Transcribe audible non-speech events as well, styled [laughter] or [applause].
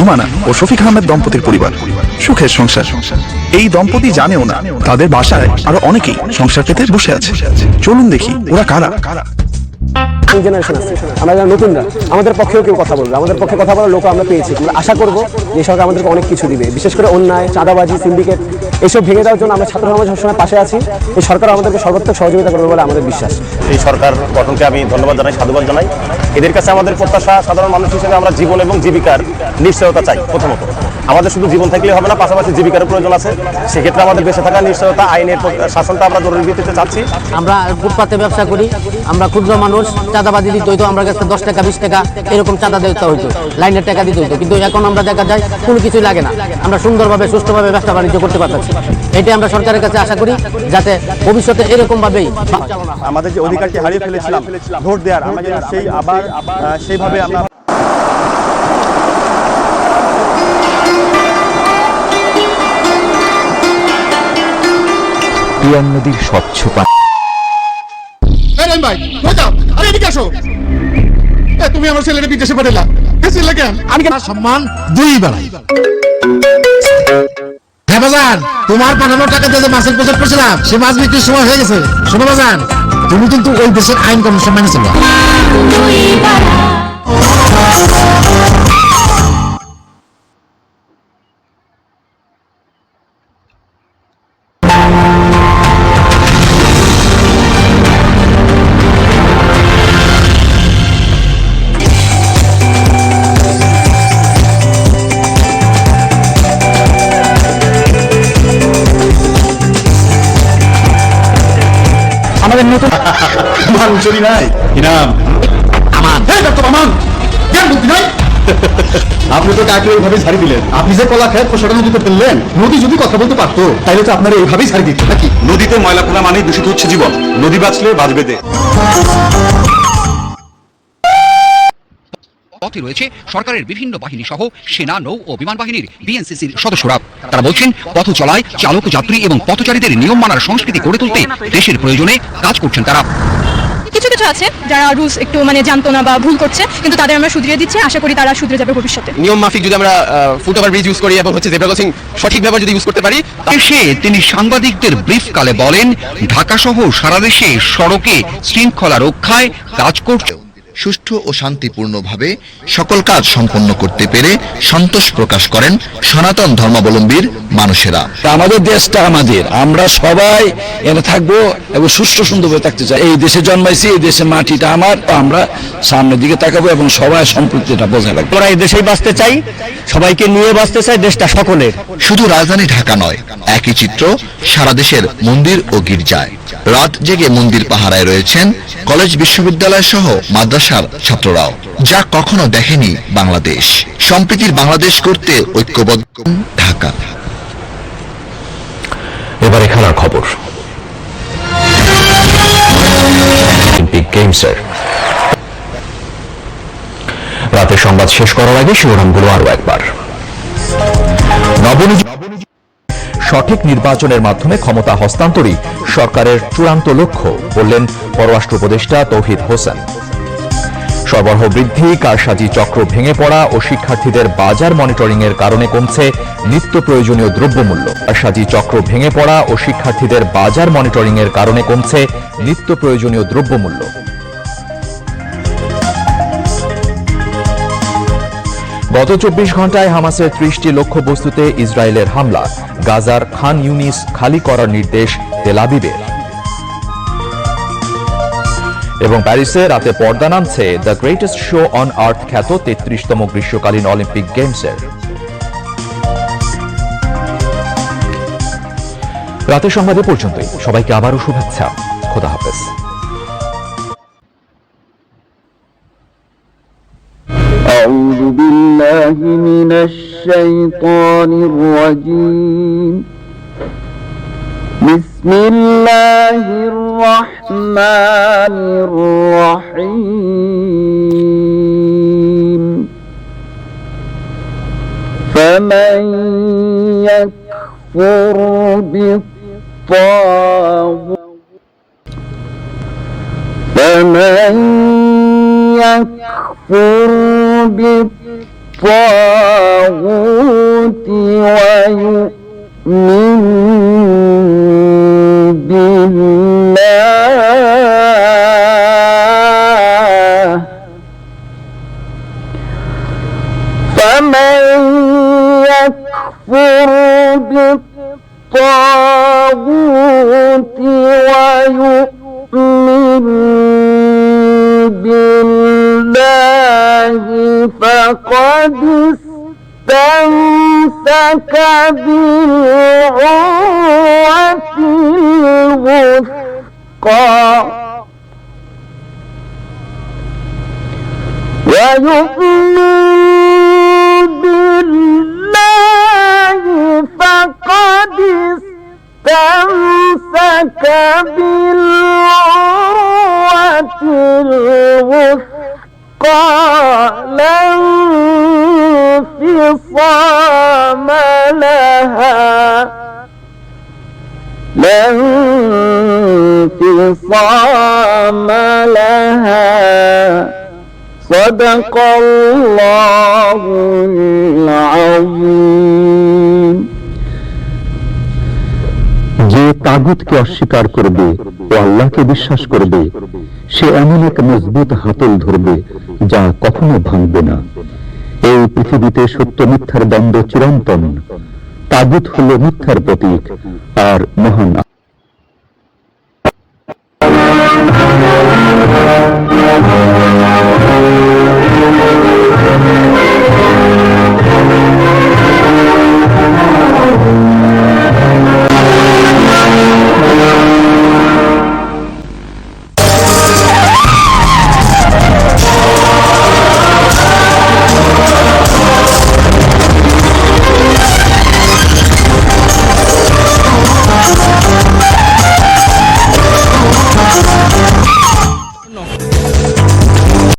রুমানা ও শফিক আহমেদ দম্পতির পরিবার। সুখের সংসার। এই দম্পতি জানেও না তাদের বাসায় আরও অনেকেই সংসার পেতে বসে আছে। চলুন দেখি ওরা কারা। জেনারেশন আছে। আমরা যারা নতুনরা আমাদের পক্ষেও কেউ কথা বলবে আমাদের পক্ষে কথা বলার লোক আমরা পেয়েছি। আমরা আশা করব যে সরকার আমাদেরকে অনেক কিছু দিবে। বিশেষ করে অন্যায় চাঁদাবাজি সিন্ডিকেট এসব ভেঙে দেওয়ার জন্য আমরা ছাত্র সমাজ সবসময় পাশে আছি। এই সরকার আমাদেরকে সর্বাত্মক সহযোগিতা করবে বলে আমাদের বিশ্বাস। এই সরকার গঠনকে আমি ধন্যবাদ জানাই সাধুবাদ জানাই। এদের কাছে আমাদের প্রত্যাশা সাধারণ মানুষ হিসেবে আমরা জীবন এবং জীবিকার নিশ্চয়তা চাই প্রথমত। আমাদের শুধু জীবন থাকলে হবে না পাশাপাশি জীবিকার প্রয়োজন আছে। সেক্ষেত্রে আমাদের বেঁচে থাকা নিশ্চয়তা আইনের শাসনটা আমরা জরুরি ভিত্তিতে চাচ্ছি। আমরা ফুটপাতে ব্যবসা করি আমরা ক্ষুদ্র মানুষ চাঁদাবাদি দিতে হইতো আমরা কাছে দশ টাকা বিশ টাকা এরকম চাঁদা দিতে হইতো লাইনের টাকা দিতে হইতো। কিন্তু এখন আমরা দেখা যায় কোনো কিছুই লাগে না। আমরা সুন্দরভাবে সুষ্ঠুভাবে ব্যবসা বাণিজ্য করতে পারতেছি। এটাই আমরা সরকারের কাছে আশা করি যাতে ভবিষ্যতে এরকম ভাবেই আমাদের যে অধিকারকে হারিয়ে ফেলেছিলাম ভোট দেওয়ার আমরা সেই আবার সেইভাবে আমরা পিয়ান নদীর স্বচ্ছ পানি ভাই আরে এদিকে আসো। তুমি আমার ছেলেকে বিদেশে পাঠালা গেছিলে কেন? আমি কেন সম্মান দুই বেলায়। হ্যাঁ বাজান তোমার পাঠানোর টাকা দিয়ে মাছের প্রচার করছিলাম সে মাছ বিক্রির সময় হয়ে গেছে। শোনো বাজান তুমি কিন্তু ওই দেশের আইন সম্মানে চলবা মাঞ্চরি নাই। ইনাম। এই ডক্টর আমান জ্ঞান বুদ্ধি নাই? [laughs] আপনি তো কাকে ওইভাবে ছাড়ি দিলেন। আপনি যে কলা খেয়ে পোষাটা নদীতে ফেললেন নদী যদি কথা বলতে পারতো তাহলে তো আপনারা এইভাবেই ছাড়ি দিত নাকি? নদীতে ময়লা ফেলা দূষিত হচ্ছে জীবন। নদী বাঁচলে বাঁচবে দেশ পথে রয়েছে সরকারের বিভিন্ন বাহিনী সহ সেনা নৌ ও বিমান বাহিনীর বিএনসিসির সদস্যরা। তারা বলছেন পথ চলায় চালক যাত্রী এবং পথচারীদের নিয়ম মানার সংস্কৃতি গড়ে তুলতে দেশের প্রয়োজনে কাজ করছেন তারা। কিছু কিছু আছে। যারা রুলস একটু মানে জানতো না বা ভুল করছে কিন্তু তাদের আমরা শুধরিয়ে দিচ্ছি। আশা করি তারা শুধরে যাবে ভবিষ্যতে। নিয়ম মাফিক যদি আমরা ফুট ওভার ব্রিজ ইউজ করি এবং হচ্ছে জেব্রা ক্রসিং সঠিক ব্যবহার যদি ইউজ করতে পারি এসে তিনি সাংবাদিকদের ব্রিফ কালে বলেন ঢাকা সহ সারা দেশে সড়কে শৃঙ্খলা রক্ষায় কাজ করছে। সুষ্ঠু ও শান্তিপূর্ণভাবে সকল কাজ সম্পন্ন করতে পেরে সন্তোষ প্রকাশ করেন সনাতন ধর্মাবলম্বীর মানুষেরা। আমাদের দেশটা আমাদের। আমরা সবাই এনে থাকব এবং সুষ্ঠু সুন্দরভাবে থাকতে চাই। এই দেশে জন্মাইছি এই দেশের মাটিটা আমার আমরা সামনের দিকে তাকাবো এবং সবাই সম্পৃক্তিটা বজায় রাখব। আমরা এই দেশেই বাঁচতে চাই সবাইকে নিয়ে বাঁচতে চাই দেশটা সকলের। শুধু রাজধানী ঢাকা নয় একই চিত্র সারা দেশের মন্দির ও গির্জায়। রাত জেগে মন্দির পাহারায় রয়েছেন কলেজ বিশ্ববিদ্যালয় সহ মাদ্রাসার ছাত্ররাও যা কখনো দেখেনি বাংলাদেশ। সম্প্রীতির বাংলাদেশ করতে ঐক্যবদ্ধ ঢাকা। এবারে খেলার খবর। অলিম্পিক গেমসের রাতের সংবাদ শেষ করার আগে শিরোনামগুলো আরও একবার। সঠিক নির্বাচনের মাধ্যমে ক্ষমতা হস্তান্তরই সরকারের চূড়ান্ত লক্ষ্য, বললেন পররাষ্ট্র উপদেষ্টা তৌহিদ হোসেন। সরবরাহ বৃদ্ধি, কারসাজি চক্র ভেঙে পড়া ও শিক্ষার্থীদের বাজার মনিটরিং এর কারণে কমছে নিত্য প্রয়োজনীয় দ্রব্যমূল্য। কারসাজি চক্র ভেঙে পড়া ও শিক্ষার্থীদের বাজার মনিটরিং এর কারণে কমছে নিত্য প্রয়োজনীয় দ্রব্যমূল্য। গত চব্বিশ ঘন্টায় হামাসের ত্রিশটি লক্ষ্যবস্তুতে ইসরায়েলের হামলা। গাজার খান ইউনিস খালি করার নির্দেশ তেলাবিবের এবং প্যারিসে রাতে পর্দা নামছে the greatest show on earth খ্যাত তেত্রিশতম গ্রীষ্মকালীন অলিম্পিক গেমসের রাতের সংবাদে পর্যন্তই সবাইকে আবারও শুভেচ্ছা খোদা হাফেজ أعوذ بالله من الشيطان الرجيم بسم الله الرحمن الرحيم. فمن يكفر بالطاغوت فمن يكفر بالطاغوت ويؤمن فمن يكفر بالطاغوت ويؤمن بالله فقد استمسك بالعروة الوثقى. ويؤمن بالعروة الوثقى لا انفصام لها لا انفصام لها صدق الله العظيم তাগুতকে অস্বীকার করবে ও আল্লাহকে বিশ্বাস করবে। সে এমন এক মজবুত হাতল ধরবে যা কখনো ভাঙবে না। এই পৃথিবীতে সত্য মিথ্যার দ্বন্দ্ব চিরন্তন। তাগুত হল মিথ্যার প্রতীক আর মহান